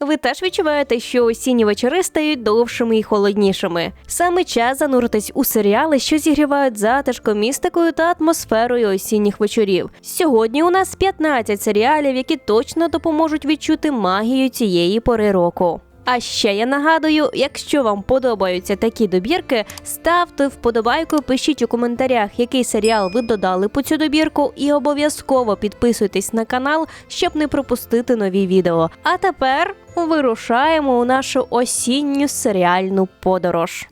Ви теж відчуваєте, що осінні вечори стають довшими і холоднішими. Саме час зануритись у серіали, що зігрівають затишком, містикою та атмосферою осінніх вечорів. Сьогодні у нас 15 серіалів, які точно допоможуть відчути магію цієї пори року. А ще я нагадую, якщо вам подобаються такі добірки, ставте вподобайку, пишіть у коментарях, який серіал ви додали по цю добірку, і обов'язково підписуйтесь на канал, щоб не пропустити нові відео. А тепер вирушаємо у нашу осінню серіальну подорож.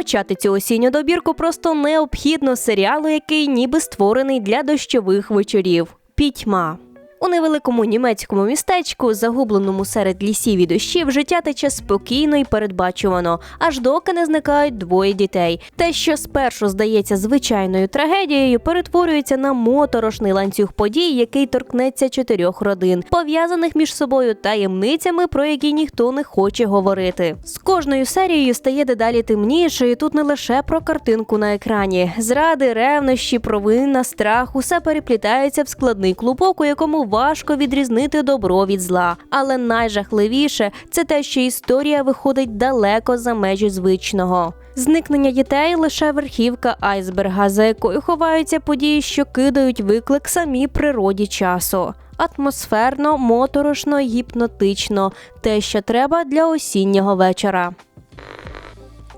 Почати цю осінню добірку просто необхідно серіалу, який ніби створений для дощових вечорів. Пітьма. У невеликому німецькому містечку, загубленому серед лісів і дощів, життя тече спокійно і передбачувано, аж доки не зникають двоє дітей. Те, що спершу здається звичайною трагедією, перетворюється на моторошний ланцюг подій, який торкнеться чотирьох родин, пов'язаних між собою таємницями, про які ніхто не хоче говорити. З кожною серією стає дедалі темніше, і тут не лише про картинку на екрані. Зради, ревнощі, провина, страх усе переплітається в складний клубок, у якому важко відрізнити добро від зла. Але найжахливіше це те, що історія виходить далеко за межі звичного. Зникнення дітей лише верхівка айсберга, за якою ховаються події, що кидають виклик самій природі часу. Атмосферно, моторошно, гіпнотично те, що треба для осіннього вечора.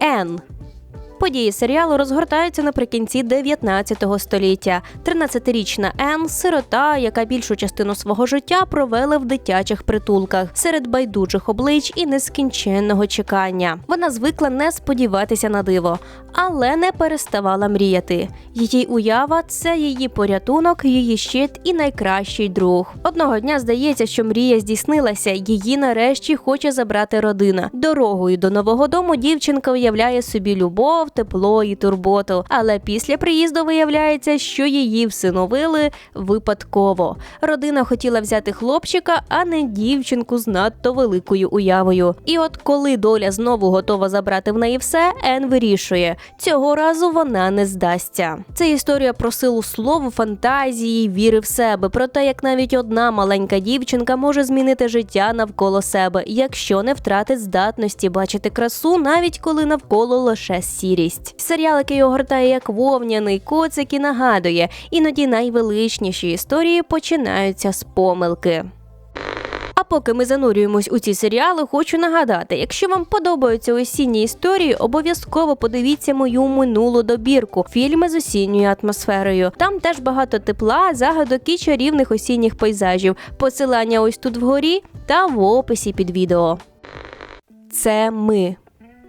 Н. Події серіалу розгортаються наприкінці 19 століття. 13-річна Ен – сирота, яка більшу частину свого життя провела в дитячих притулках серед байдужих облич і нескінченного чекання. Вона звикла не сподіватися на диво, але не переставала мріяти. Її уява це її порятунок, її щит і найкращий друг. Одного дня здається, що мрія здійснилася. Її нарешті хоче забрати родина. Дорогою до нового дому дівчинка уявляє собі любов тепло і турботу. Але після приїзду виявляється, що її всиновили випадково. Родина хотіла взяти хлопчика, а не дівчинку з надто великою уявою. І от коли доля знову готова забрати в неї все, Ен вирішує. Цього разу вона не здасться. Це історія про силу слову, фантазії, віри в себе, про те, як навіть одна маленька дівчинка може змінити життя навколо себе, якщо не втратить здатності бачити красу, навіть коли навколо лише сірість. Серіал, який огортає як вовняний коцик і нагадує, іноді найвеличніші історії починаються з помилки. А поки ми занурюємось у ці серіали, хочу нагадати: якщо вам подобаються осінні історії, обов'язково подивіться мою минулу добірку фільми з осінньою атмосферою. Там теж багато тепла, загадок і чарівних осінніх пейзажів. Посилання ось тут вгорі та в описі під відео. Це ми.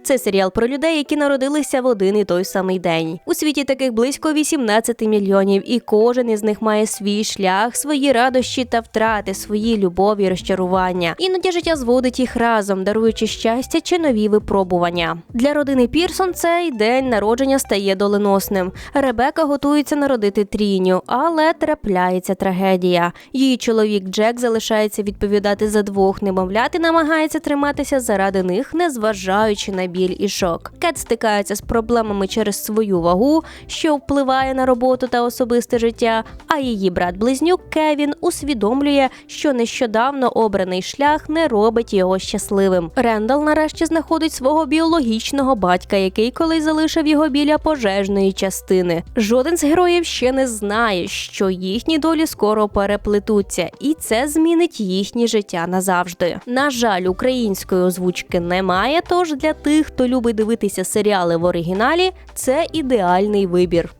Це серіал про людей, які народилися в один і той самий день. У світі таких близько 18 мільйонів, і кожен із них має свій шлях, свої радощі та втрати, свої любові, розчарування. Іноді життя зводить їх разом, даруючи щастя чи нові випробування. Для родини Пірсон цей день народження стає доленосним. Ребека готується народити тріню, але трапляється трагедія. Її чоловік Джек залишається відповідати за двох немовлят і намагається триматися заради них, незважаючи на біль і шок. Кет стикається з проблемами через свою вагу, що впливає на роботу та особисте життя. А її брат-близнюк Кевін усвідомлює, що нещодавно обраний шлях не робить його щасливим. Рендал нарешті знаходить свого біологічного батька, який колись залишив його біля пожежної частини. Жоден з героїв ще не знає, що їхні долі скоро переплетуться, і це змінить їхнє життя назавжди. На жаль, української озвучки немає. Тож для тих, хто любить дивитися серіали в оригіналі, це ідеальний вибір.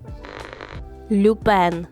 Люпен.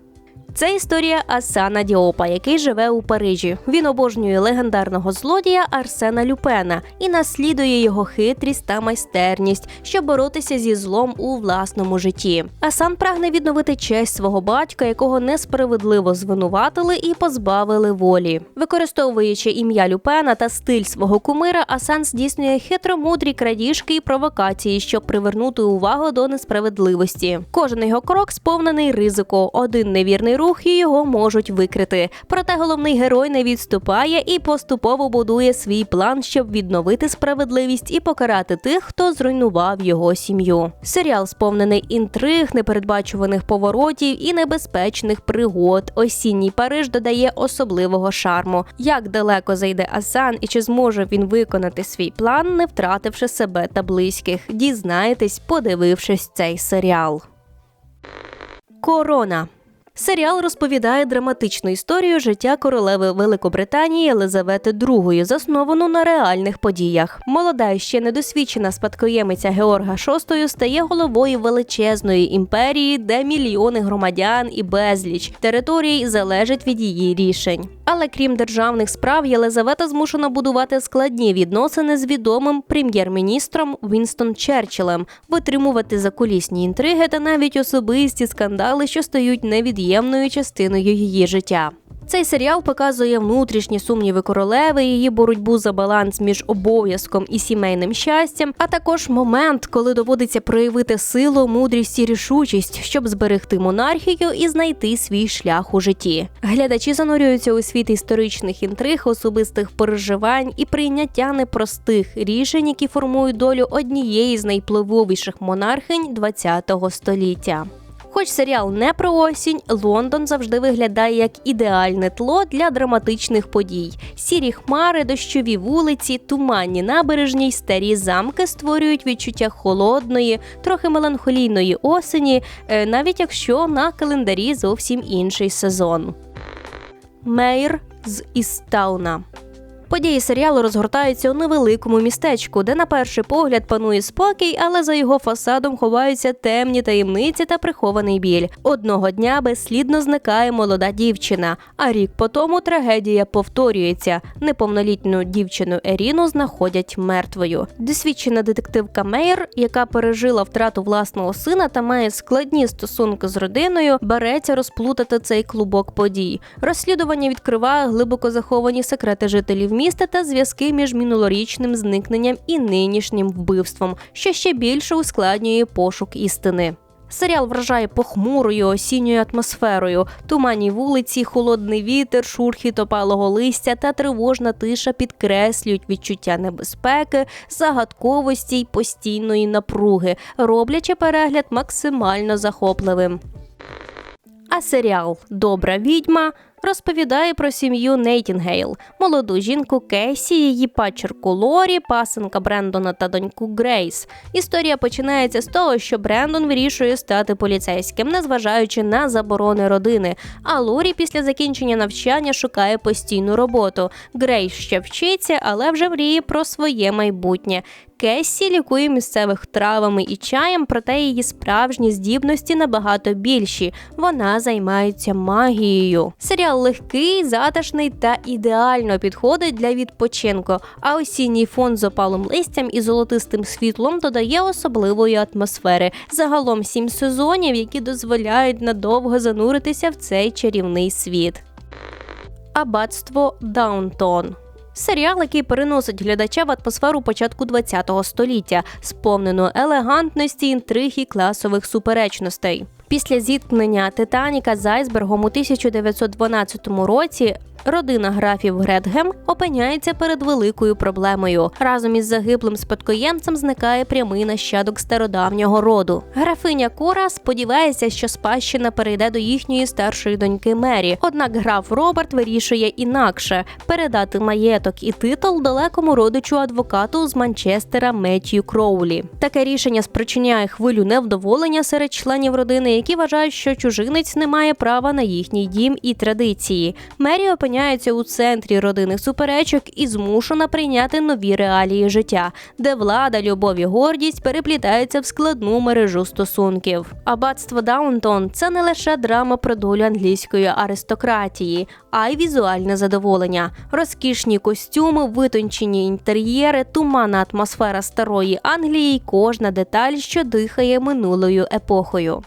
Це історія Асана Діопа, який живе у Парижі. Він обожнює легендарного злодія Арсена Люпена і наслідує його хитрість та майстерність, щоб боротися зі злом у власному житті. Асан прагне відновити честь свого батька, якого несправедливо звинуватили і позбавили волі. Використовуючи ім'я Люпена та стиль свого кумира, Асан здійснює хитромудрі крадіжки і провокації, щоб привернути увагу до несправедливості. Кожен його крок сповнений ризику. Один невірний рух і його можуть викрити. Проте головний герой не відступає і поступово будує свій план, щоб відновити справедливість і покарати тих, хто зруйнував його сім'ю. Серіал сповнений інтриг, непередбачуваних поворотів і небезпечних пригод. Осінній Париж додає особливого шарму. Як далеко зайде Асан і чи зможе він виконати свій план, не втративши себе та близьких. Дізнаєтесь, подивившись цей серіал. Корона. Серіал розповідає драматичну історію життя королеви Великобританії Елизавети II, засновану на реальних подіях. Молода і ще недосвідчена спадкоємиця Георга VI стає головою величезної імперії, де мільйони громадян і безліч територій залежать від її рішень. Але крім державних справ, Єлизавета змушена будувати складні відносини з відомим прем'єр-міністром Вінстон Черчиллем, витримувати закулісні інтриги та навіть особисті скандали, що стають невід'ємною частиною її життя. Цей серіал показує внутрішні сумніви королеви, її боротьбу за баланс між обов'язком і сімейним щастям, а також момент, коли доводиться проявити силу, мудрість і рішучість, щоб зберегти монархію і знайти свій шлях у житті. Глядачі занурюються у світ історичних інтриг, особистих переживань і прийняття непростих рішень, які формують долю однієї з найпливовіших монархинь ХХ століття. Хоч серіал не про осінь, Лондон завжди виглядає як ідеальне тло для драматичних подій. Сірі хмари, дощові вулиці, туманні набережні й старі замки створюють відчуття холодної, трохи меланхолійної осені, е, навіть якщо на календарі зовсім інший сезон. Мейр з Істауна Події серіалу розгортаються у невеликому містечку, де на перший погляд панує спокій, але за його фасадом ховаються темні таємниці та прихований біль. Одного дня безслідно зникає молода дівчина, а рік по тому трагедія повторюється. Неповнолітню дівчину Еріну знаходять мертвою. Досвідчена детективка Мейер, яка пережила втрату власного сина та має складні стосунки з родиною, береться розплутати цей клубок подій. Розслідування відкриває глибоко заховані секрети жителів міста та зв'язки між минулорічним зникненням і нинішнім вбивством, що ще більше ускладнює пошук істини. Серіал вражає похмурою осінньою атмосферою, туманні вулиці, холодний вітер, шурхіт опалого листя та тривожна тиша підкреслюють відчуття небезпеки, загадковості й постійної напруги, роблячи перегляд максимально захопливим. А серіал Добра відьма розповідає про сім'ю Нейтінгейл, молоду жінку Кесі, її пачерку Лорі, пасенка Брендона та доньку Грейс. Історія починається з того, що Брендон вирішує стати поліцейським, незважаючи на заборони родини. А Лорі після закінчення навчання шукає постійну роботу. Грейс ще вчиться, але вже мріє про своє майбутнє. Кессі лікує місцевих травами і чаєм, проте її справжні здібності набагато більші. Вона займається магією. Серіал легкий, затишний та ідеально підходить для відпочинку. А осінній фон з опалим листям і золотистим світлом додає особливої атмосфери. Загалом сім сезонів, які дозволяють надовго зануритися в цей чарівний світ. Аббатство Даунтон Серіал, який переносить глядача в атмосферу початку ХХ століття, сповнену елегантності, інтриг класових суперечностей. Після зіткнення Титаніка з айсбергом у 1912 році родина графів Гретгем опиняється перед великою проблемою. Разом із загиблим спадкоємцем зникає прямий нащадок стародавнього роду. Графиня Кора сподівається, що спадщина перейде до їхньої старшої доньки Мері. Однак граф Роберт вирішує інакше передати маєток і титул далекому родичу адвокату з Манчестера Меттію Кроулі. Таке рішення спричиняє хвилю невдоволення серед членів родини, які вважають, що чужинець не має права на їхній дім і традиції. Мері опиняється опиняється у центрі родинних суперечок і змушена прийняти нові реалії життя, де влада, любов і гордість переплітаються в складну мережу стосунків. Аббатство Даунтон це не лише драма про долю англійської аристократії, а й візуальне задоволення, розкішні костюми, витончені інтер'єри, туманна атмосфера старої Англії, кожна деталь, що дихає минулою епохою.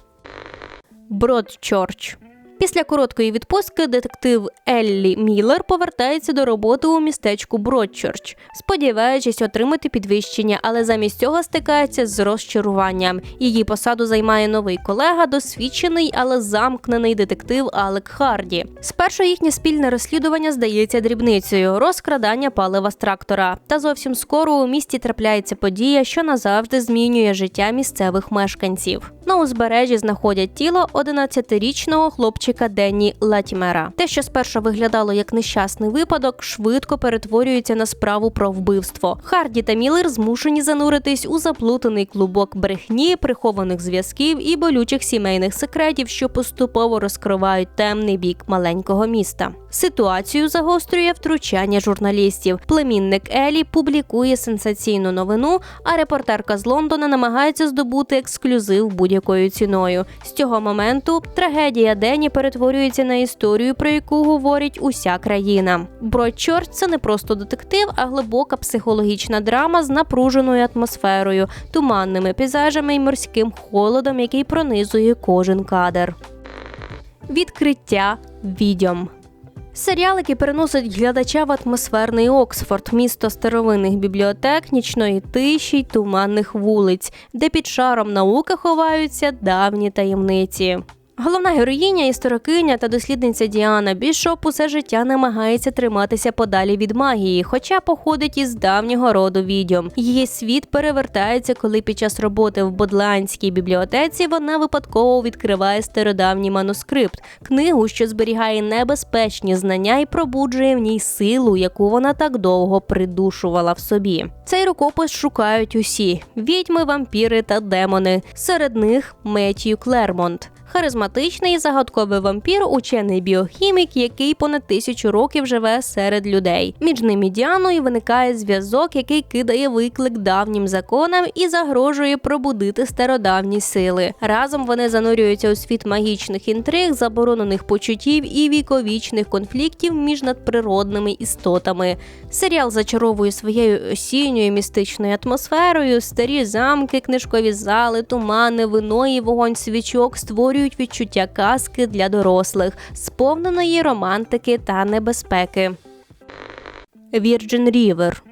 Бродчорч Після короткої відпустки детектив Еллі Міллер повертається до роботи у містечку Бродчорч, сподіваючись отримати підвищення, але замість цього стикається з розчаруванням. Її посаду займає новий колега, досвідчений, але замкнений детектив Алек Харді. Спершу їхнє спільне розслідування здається дрібницею розкрадання палива з трактора. Та зовсім скоро у місті трапляється подія, що назавжди змінює життя місцевих мешканців. На узбережжі знаходять тіло 11-річного хлопчика Денні Латімера. Те, що спершу виглядало як нещасний випадок, швидко перетворюється на справу про вбивство. Харді та Міллер змушені зануритись у заплутаний клубок брехні, прихованих зв'язків і болючих сімейних секретів, що поступово розкривають темний бік маленького міста. Ситуацію загострює втручання журналістів. Племінник Елі публікує сенсаційну новину, а репортерка з Лондона намагається здобути ексклюзив будь-якою ціною. З цього моменту трагедія Дені перетворюється на історію, про яку говорить уся країна. Бродчорч – це не просто детектив, а глибока психологічна драма з напруженою атмосферою, туманними пейзажами і морським холодом, який пронизує кожен кадр. Відкриття відьом. Серіал, який переносить глядача в атмосферний Оксфорд, місто старовинних бібліотек, нічної тиші й туманних вулиць, де під шаром науки ховаються давні таємниці. Головна героїня, історикиня та дослідниця Діана Бішоп усе життя намагається триматися подалі від магії, хоча походить із давнього роду відьом. Її світ перевертається, коли під час роботи в Бодландській бібліотеці вона випадково відкриває стародавній манускрипт, книгу, що зберігає небезпечні знання і пробуджує в ній силу, яку вона так довго придушувала в собі. Цей рукопис шукають усі: відьми, вампіри та демони. Серед них Меттію Клермонт харизматичний і загадковий вампір, учений біохімік, який понад тисячу років живе серед людей. Між ним і Діаною виникає зв'язок, який кидає виклик давнім законам і загрожує пробудити стародавні сили. Разом вони занурюються у світ магічних інтриг, заборонених почуттів і віковічних конфліктів між надприродними істотами. Серіал зачаровує своєю осінньою містичною атмосферою, старі замки, книжкові зали, тумани, вино і вогонь свічок створюють відчуття казки для дорослих, сповненої романтики та небезпеки. Вірджин Рівер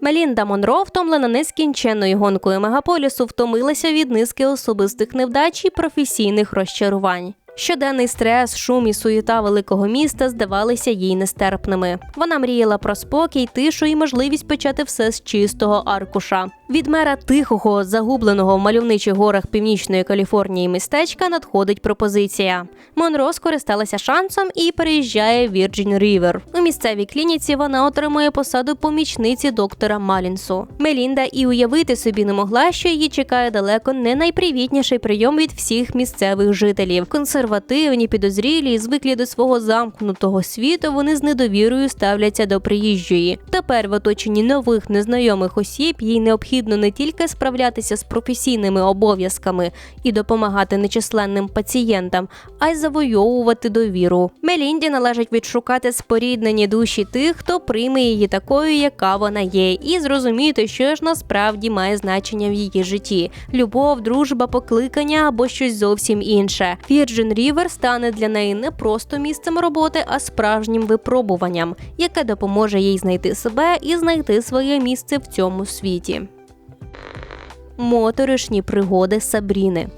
Мелінда Монро, втомлена нескінченною гонкою мегаполісу, втомилася від низки особистих невдач і професійних розчарувань. Щоденний стрес, шум і суєта великого міста здавалися їй нестерпними. Вона мріяла про спокій, тишу і можливість почати все з чистого аркуша. Від мера тихого, загубленого в мальовничих горах північної Каліфорнії містечка надходить пропозиція. Монро скористалася шансом і переїжджає в Вірджин Рівер. У місцевій клініці вона отримує посаду помічниці доктора Малінсу. Мелінда і уявити собі не могла, що її чекає далеко не найпривітніший прийом від всіх місцевих жителів. Консервативні, підозрілі і звиклі до свого замкнутого світу. Вони з недовірою ставляться до приїжджої. Тепер в оточенні нових незнайомих осіб їй необхідно необхідно не тільки справлятися з професійними обов'язками і допомагати нечисленним пацієнтам, а й завойовувати довіру. Мелінді належить відшукати споріднені душі тих, хто прийме її такою, яка вона є, і зрозуміти, що ж насправді має значення в її житті: любов, дружба, покликання або щось зовсім інше. Вірджин Рівер стане для неї не просто місцем роботи, а справжнім випробуванням, яке допоможе їй знайти себе і знайти своє місце в цьому світі моторошні пригоди Сабріни.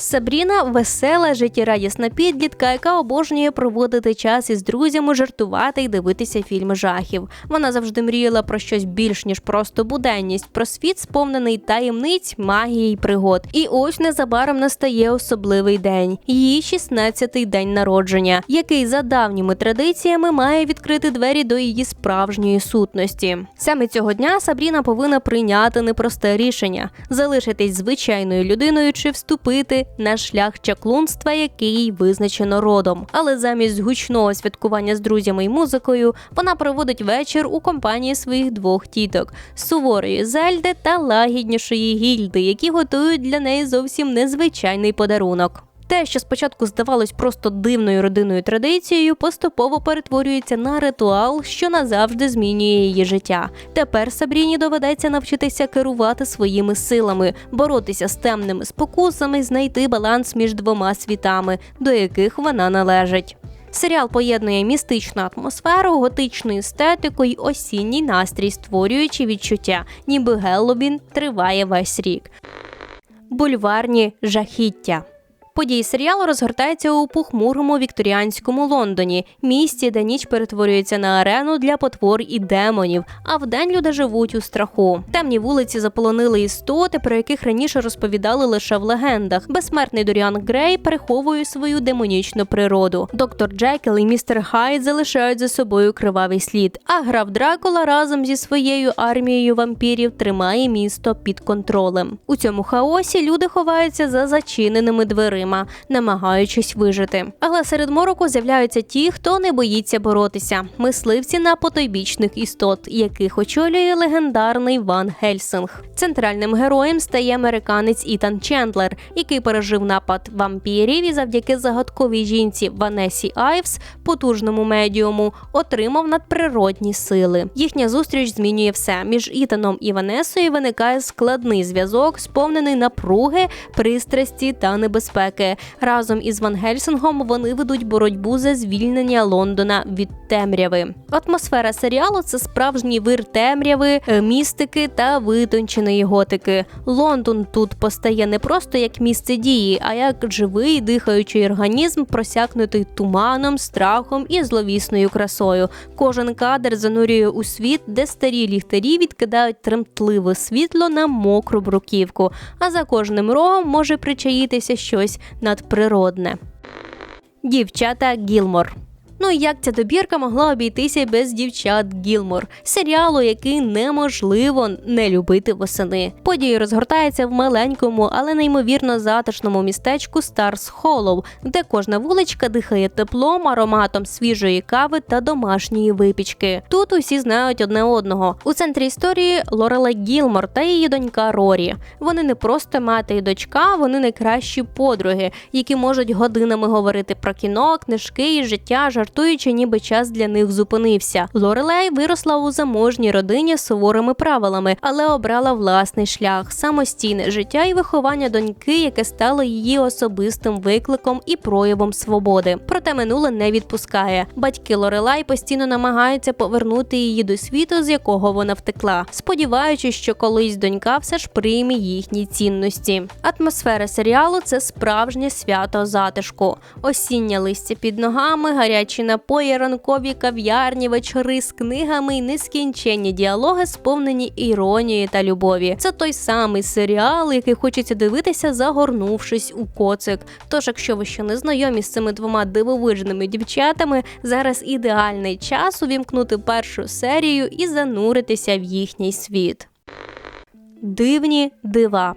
Сабріна весела, життєрадісна підлітка, яка обожнює проводити час із друзями, жартувати і дивитися фільми жахів. Вона завжди мріяла про щось більш ніж просто буденність, про світ, сповнений таємниць, магії й пригод. І ось незабаром настає особливий день її 16-й день народження, який за давніми традиціями має відкрити двері до її справжньої сутності. Саме цього дня Сабріна повинна прийняти непросте рішення залишитись звичайною людиною чи вступити на шлях чаклунства, який визначено родом. Але замість гучного святкування з друзями і музикою вона проводить вечір у компанії своїх двох тіток суворої Зельди та лагіднішої гільди, які готують для неї зовсім незвичайний подарунок. Те, що спочатку здавалось просто дивною родинною традицією, поступово перетворюється на ритуал, що назавжди змінює її життя. Тепер Сабріні доведеться навчитися керувати своїми силами, боротися з темними спокусами, знайти баланс між двома світами, до яких вона належить. Серіал поєднує містичну атмосферу, готичну естетику й осінній настрій, створюючи відчуття, ніби Геллобін триває весь рік. Бульварні жахіття. Події серіалу розгортаються у похмурому вікторіанському Лондоні, місті, де ніч перетворюється на арену для потвор і демонів, а вдень люди живуть у страху. Темні вулиці заполонили істоти, про яких раніше розповідали лише в легендах. Безсмертний Доріан Грей переховує свою демонічну природу. Доктор Джекел і містер Хайд залишають за собою кривавий слід. А граф Дракула разом зі своєю армією вампірів тримає місто під контролем. У цьому хаосі люди ховаються за зачиненими дверима, намагаючись вижити. Але серед мороку з'являються ті, хто не боїться боротися. Мисливці на потойбічних істот, яких очолює легендарний Ван Гельсинг. Центральним героєм стає американець Ітан Чендлер, який пережив напад вампірів і завдяки загадковій жінці Ванесі Айвс, потужному медіуму, отримав надприродні сили. Їхня зустріч змінює все. Між Ітаном і Ванесою виникає складний зв'язок, сповнений напруги, пристрасті та небезпеки. Разом із Ван Гельсингом вони ведуть боротьбу за звільнення Лондона від темряви. Атмосфера серіалу це справжній вир темряви, е, містики та витонченої готики. Лондон тут постає не просто як місце дії, а як живий дихаючий організм, просякнутий туманом, страхом і зловісною красою. Кожен кадр занурює у світ, де старі ліхтарі відкидають тремтливе світло на мокру бруківку, а за кожним рогом може причаїтися щось надприродне. Дівчата Гілмор. Ну і як ця добірка могла обійтися без дівчат Гілмор, серіалу, який неможливо не любити восени. Події розгортаються в маленькому, але неймовірно затишному містечку Старс Холлоу, де кожна вуличка дихає теплом, ароматом свіжої кави та домашньої випічки. Тут усі знають одне одного. У центрі історії Лорела Гілмор та її донька Рорі. Вони не просто мати і дочка, вони найкращі подруги, які можуть годинами говорити про кіно, книжки і життя, жартуючи, ніби час для них зупинився. Лорелей виросла у заможній родині з суворими правилами, але обрала власний шлях, самостійне життя і виховання доньки, яке стало її особистим викликом і проявом свободи. Проте минуле не відпускає. Батьки Лорелай постійно намагаються повернути її до світу, з якого вона втекла, сподіваючись, що колись донька все ж прийме їхні цінності. Атмосфера серіалу це справжнє свято затишку, осіння листя під ногами, гарячі напої, ранкові кав'ярні, вечори з книгами і нескінченні діалоги, сповнені іронією та любові. Це той самий серіал, який хочеться дивитися, загорнувшись у коцик. Тож, якщо ви ще не знайомі з цими двома дивовижними дівчатами, зараз ідеальний час увімкнути першу серію і зануритися в їхній світ. Дивні дива.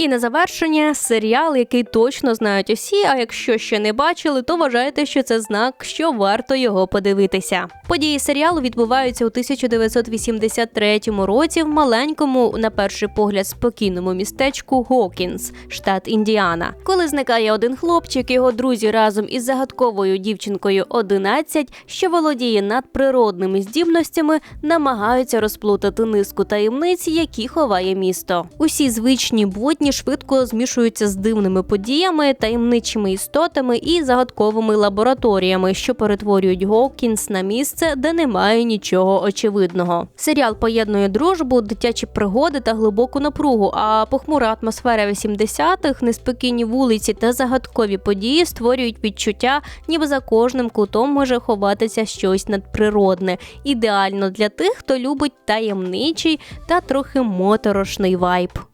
І на завершення серіал, який точно знають усі. А якщо ще не бачили, то вважайте, що це знак, що варто його подивитися. Події серіалу відбуваються у 1983 році в маленькому, на перший погляд, спокійному містечку Гокінс, штат Індіана. Коли зникає один хлопчик, його друзі разом із загадковою дівчинкою 11, що володіє надприродними здібностями, намагаються розплутати низку таємниць, які ховає місто. Усі звичні будні швидко змішуються з дивними подіями, таємничими істотами і загадковими лабораторіями, що перетворюють Гокінс на місце, де немає нічого очевидного. Серіал поєднує дружбу, дитячі пригоди та глибоку напругу. А похмура атмосфера 80-х, неспокійні вулиці та загадкові події створюють відчуття, ніби за кожним кутом може ховатися щось надприродне. Ідеально для тих, хто любить таємничий та трохи моторошний вайб.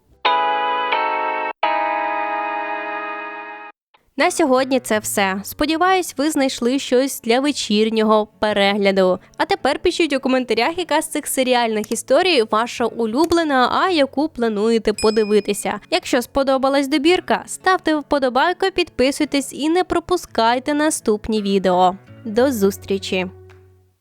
На сьогодні це все. Сподіваюсь, ви знайшли щось для вечірнього перегляду. А тепер пишіть у коментарях, яка з цих серіальних історій ваша улюблена, а яку плануєте подивитися. Якщо сподобалась добірка, ставте вподобайку, підписуйтесь і не пропускайте наступні відео. До зустрічі!